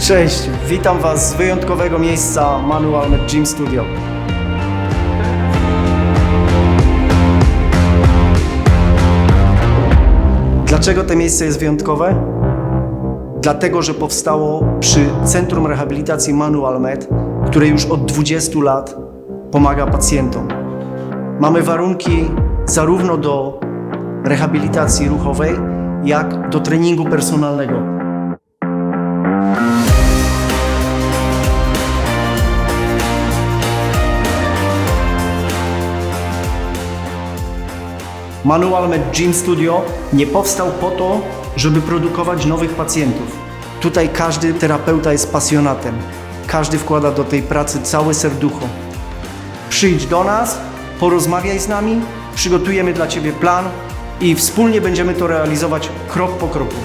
Cześć, witam Was z wyjątkowego miejsca Manual Med Gym Studio. Dlaczego to miejsce jest wyjątkowe? Dlatego, że powstało przy Centrum Rehabilitacji Manual Med, które już od 20 lat pomaga pacjentom. Mamy warunki zarówno do rehabilitacji ruchowej, jak do treningu personalnego. Manual Med Gym Studio nie powstał po to, żeby produkować nowych pacjentów. Tutaj każdy terapeuta jest pasjonatem. Każdy wkłada do tej pracy całe serducho. Przyjdź do nas, porozmawiaj z nami, przygotujemy dla Ciebie plan i wspólnie będziemy to realizować krok po kroku.